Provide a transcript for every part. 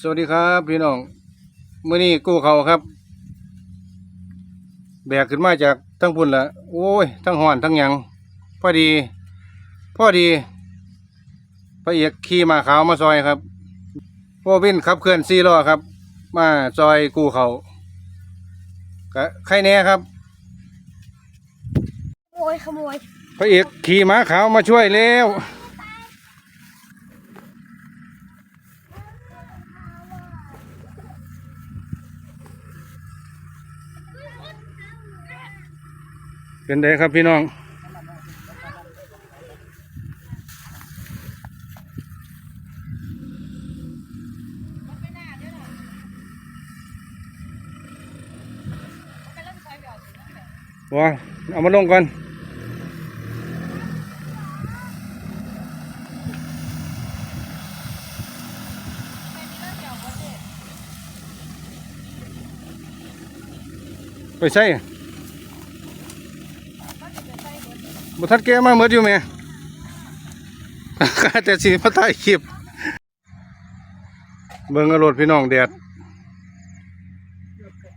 สวัสดีครับ พี่น้องมื้อนี้กู้เขาครับ แบกขึ้นมาจากทั้งพุ่นละโอ้ย ทั้งห่อนทั้งหยังพอดีพอดีพระเอกขี่มาขาวมาซอยครับพ่อวินขับเคลื่อนซีล้อครับ มาซอยกู้เขากะใครแน่ครับขโมยขโมยพระเอกขี่ม้าขาวมาช่วยแล้ว เป็นไงครับพี่น้อง ว้าเอามาลงก่อนไปใช่ บุทัดแกมาเมื่ออยู่ไหมข้าแต่สีมาถ่ายคลิป เบิ่งอารถพี่น้องแดด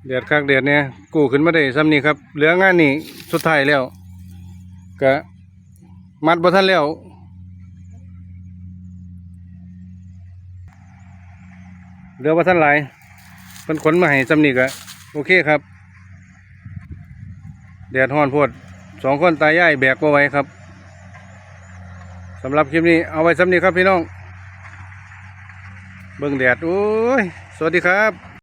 แดดคักแดดเนี่ยกู้ขึ้นมาได้ซ้ำนี้ครับ เหลืองานนี่สุดท้ายแล้วก็มัดบ่ทันแล้วเหลือบ่ทันหลายเพิ่นขนมาให้ซ้ำนี้ก็โอเคครับแดดฮ้อนโพด สองคนตายายแบกมาไว้ครับสำหรับคลิปนี้เอาไว้สำนี้ครับพี่น้อง เบิ่งแดด โอ้ย สวัสดีครับ